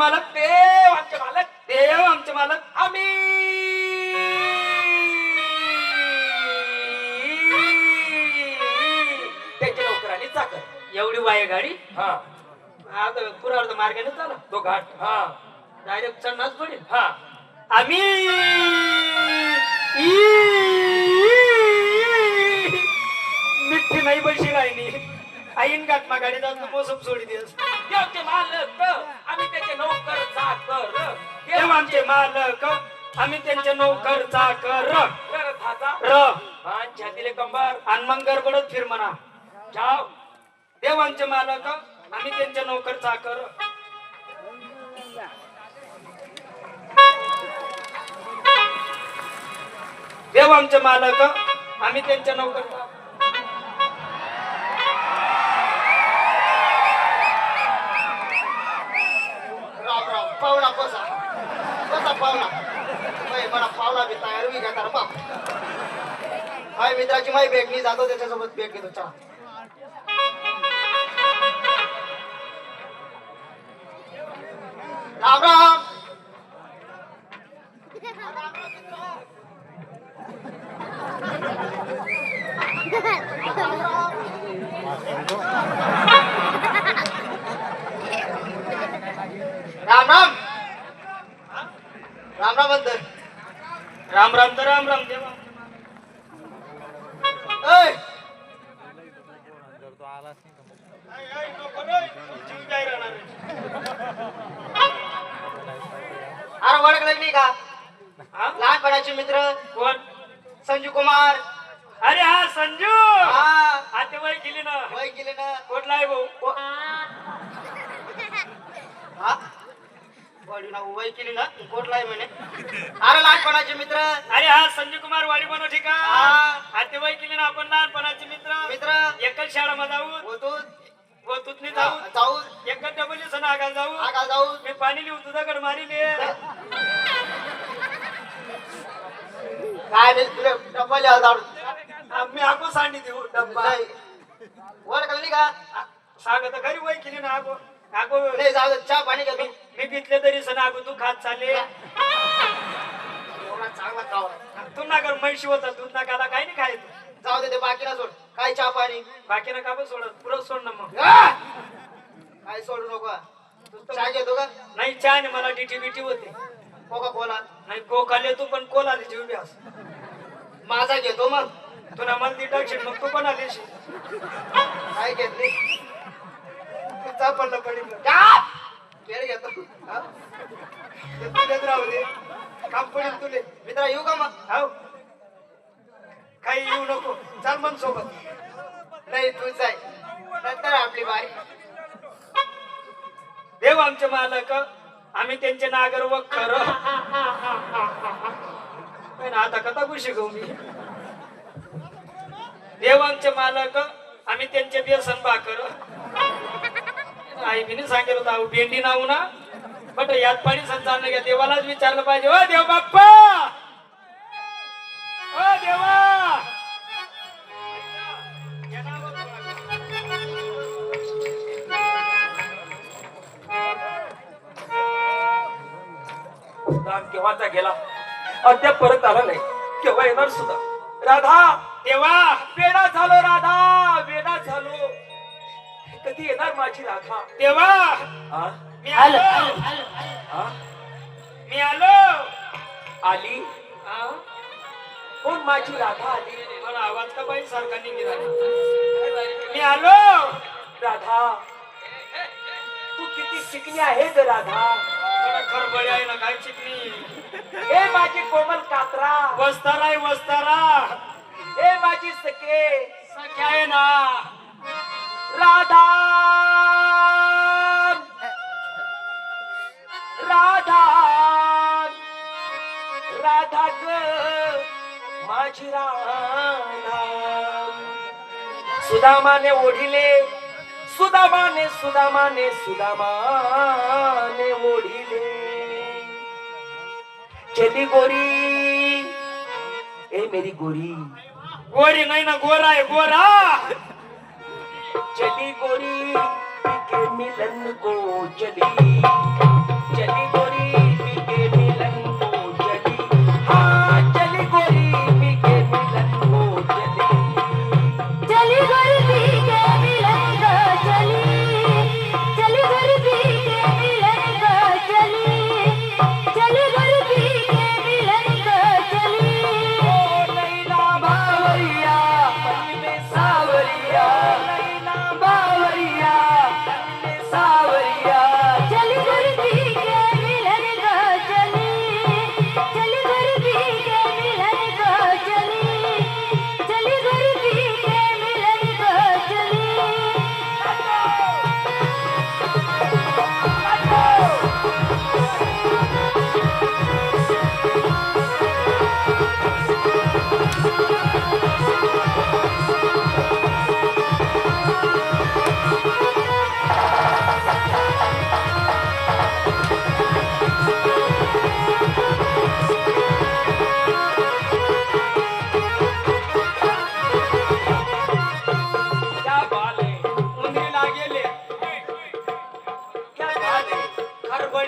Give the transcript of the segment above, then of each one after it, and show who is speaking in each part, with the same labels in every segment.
Speaker 1: मालक
Speaker 2: देव आमचे मालक
Speaker 1: देव आमचे मालक
Speaker 2: आम्ही. त्यांचे नोकर आणि चाकर
Speaker 1: एवढी वाय गाडी?
Speaker 2: हा.
Speaker 1: आता पुरावर मार्गाने चाला?
Speaker 2: तो घाट हा.
Speaker 1: डायरेक्ट चढणारच पडेल
Speaker 2: हा.
Speaker 1: आम्ही. मिठी नाही बशी राहिली. आईन गाठ मा गाडी जाऊन मोसम सोडी देस
Speaker 2: देवचे मालक आम्ही त्याचे नोकर चाकर.
Speaker 1: देव आमचे मालक आम्ही त्यांचे नोकर चाकर. र.
Speaker 2: मान छातीले कंबर.
Speaker 1: आणि मग गडबडत फिर म्हणा
Speaker 2: जाव.
Speaker 1: देव आमचे मालक आम्ही त्यांचे नोकर चाकर. देव आमचे मालक आम्ही त्यांचे नोकर चाकर.
Speaker 3: बसा पाहुणा बाई, मला पाहुणा बी तयार बी घेता बाप हाय मित्राची माही बॅग मी जातो त्याच्यासोबत बॅग घेतो चला. राम राम. राम राम. राम राम अंतर
Speaker 1: राम राम तर राम राम देवा.
Speaker 3: अरे ओळखलं नाही का? लहानपणाचे मित्र
Speaker 1: कोण?
Speaker 3: संजू कुमार.
Speaker 1: अरे हा संजू!
Speaker 3: हा.
Speaker 1: आता वय केली ना.
Speaker 3: वय गेले ना.
Speaker 1: कुठला आहे भाऊ?
Speaker 3: हा? ना वय केली ना कोटला आहे म्हणे. अरे लहानपणाचे मित्र.
Speaker 1: अरे हा संजू कुमार वाडी बनव ठीक
Speaker 3: हा.
Speaker 1: आता वय केली ना आपण लहानपणाचे मित्र.
Speaker 3: मित्र.
Speaker 1: एकच शाळामध्ये जाऊ.
Speaker 3: होतो
Speaker 1: जाऊ.
Speaker 3: जाऊ.
Speaker 1: एकच डबल सण आगाल जाऊ.
Speaker 3: आगा जाऊ.
Speaker 1: मी पाणी लिहू तुझा गड मारी ले
Speaker 3: काय नाही तुला डब्बा लिहा जाऊ.
Speaker 1: मी आगो सांडी देऊ डब्बा.
Speaker 3: ओळखलं नाही का?
Speaker 1: सांगत घरी वय केली ना आगो. आगो.
Speaker 3: नाही जाऊ चहा पाणी घेतो
Speaker 1: मी पितले तरी सण आगो तू खात चालले.
Speaker 3: एवढा चांगला
Speaker 1: तू ना कर म्हैशी होता दूध ना काला काही नाही खायचं.
Speaker 3: जाऊ दे ते बाकी ना सोड. काय चहा पाणी?
Speaker 1: बाकी ना का पण सोडत? पुरं सोड ना मग.
Speaker 3: आ! काय सोडू नको? चहा घेतो का?
Speaker 1: नाही चहा नाही मला डिटी बिटी होते.
Speaker 3: Coca Cola.
Speaker 1: नाही कोक आले तू पण कोल आली जीव ब्यास
Speaker 3: माझा घेतो मग.
Speaker 1: तुला मला ती टाकशील मग तू पण आलीशी
Speaker 3: काय घेत नाही
Speaker 1: चापडलं पडील.
Speaker 3: जा! घेतो
Speaker 1: राहू दे काम पडेल तुले
Speaker 3: मित्रा येऊ का मग
Speaker 1: हाव काही येऊ नको चाल मग सोबत
Speaker 3: नाही तू जाय नंतर आपली बारी
Speaker 1: देव आमचे मालक आम्ही त्यांचे नागर व खरं पण आता कथा खुशी घेऊ मी देव आमचे मालक आम्ही त्यांचे व्यसन भाकर आई बिने सांगेल होता भेंडी नाव ना. बट यात पाणी संचालन घ्या. देवालाच विचारलं पाहिजे ओ देव बाप्पा! ओ देवा!
Speaker 2: केव्हाचा गेला. अद्याप परत आला नाही. केव्हा येणार सुद्धा. राधा!
Speaker 1: देवा!
Speaker 2: वेडा झालो राधा! कधी येणार माझी राधा
Speaker 1: देवा
Speaker 2: हा?
Speaker 1: मी आलो
Speaker 2: हा?
Speaker 1: मी आलो.
Speaker 2: आली?
Speaker 1: हा?
Speaker 2: कोण माझी राधा आली?
Speaker 1: मला आवाज का पाहिजे सारखा निघाला मी आलो.
Speaker 2: राधा. तू किती शिकली आहे ग राधा?
Speaker 1: मला खरबडी आहे ना काय चिकनी?
Speaker 2: हे माझी कोमल कात्रा.
Speaker 1: वस्तारा आहे वस्तारा.
Speaker 2: हे माझी सखे
Speaker 1: सख्या आहे ना.
Speaker 2: राधा राधा राधा ग माझी राधा सुदामाने ओढिले सुदामाने सुदामाने सुदामाने ओढिले. चली गोरी. ए मेरी गोरी.
Speaker 1: गोरी नाही ना गोरा आहे गोरा.
Speaker 2: चली गोरी के मिलन को चली
Speaker 4: चली
Speaker 1: गोरी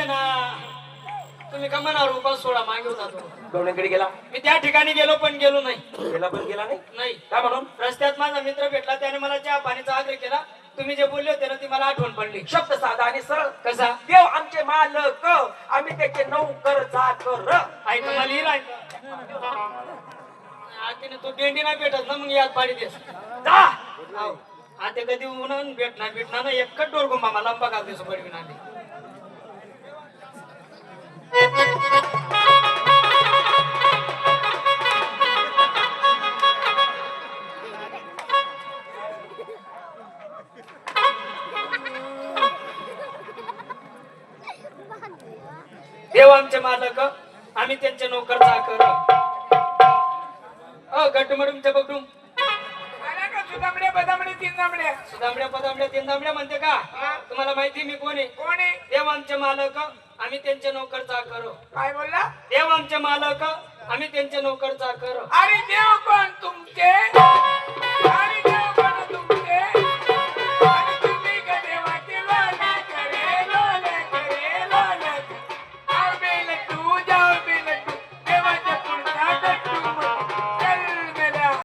Speaker 1: नाहीये ना तुम्ही का म्हणा रुपा सोडा मागे होता तो
Speaker 2: गवण्याकडे गेला?
Speaker 1: मी त्या ठिकाणी गेलो पण गेलो नाही.
Speaker 2: गेला पण गेला नाही?
Speaker 1: नाही.
Speaker 2: का म्हणून?
Speaker 1: रस्त्यात माझा मित्र भेटला त्याने मला चहा पाणीचा आग्रह केला. तुम्ही जे बोलले होते ना ती मला आठवण पडली.
Speaker 2: शब्द साधा आणि सरळ.
Speaker 1: कसा?
Speaker 2: देव आमचे मालक आम्ही त्याचे नौकर चाकर.
Speaker 1: ऐक मला आतीने तो भेंडी नाही भेटत ना मग याद पाडी देस.
Speaker 2: जा.
Speaker 1: आता कधी उन्हून भेटणार भेटणार ना एकच डोर गुंबा मला लंबा घालते सो पडवी नांदी देव आमचे मालक आम्ही त्यांचे नोकर चाकर. अ गट मडूमच्या बघून
Speaker 2: सुदामड्या बदामड्या तीन जांभड्या
Speaker 1: सुदामड्या पदामड्या तीन दामड्या म्हणते का? तुम्हाला माहिती मी कोण आहे?
Speaker 2: कोण आहे?
Speaker 1: देव आमचे मालक आम्ही त्यांचे नोकर चाकर.
Speaker 2: काय बोलला?
Speaker 1: देव आमचे मालक आम्ही त्यांचे नोकर चाकर.
Speaker 2: अरे देव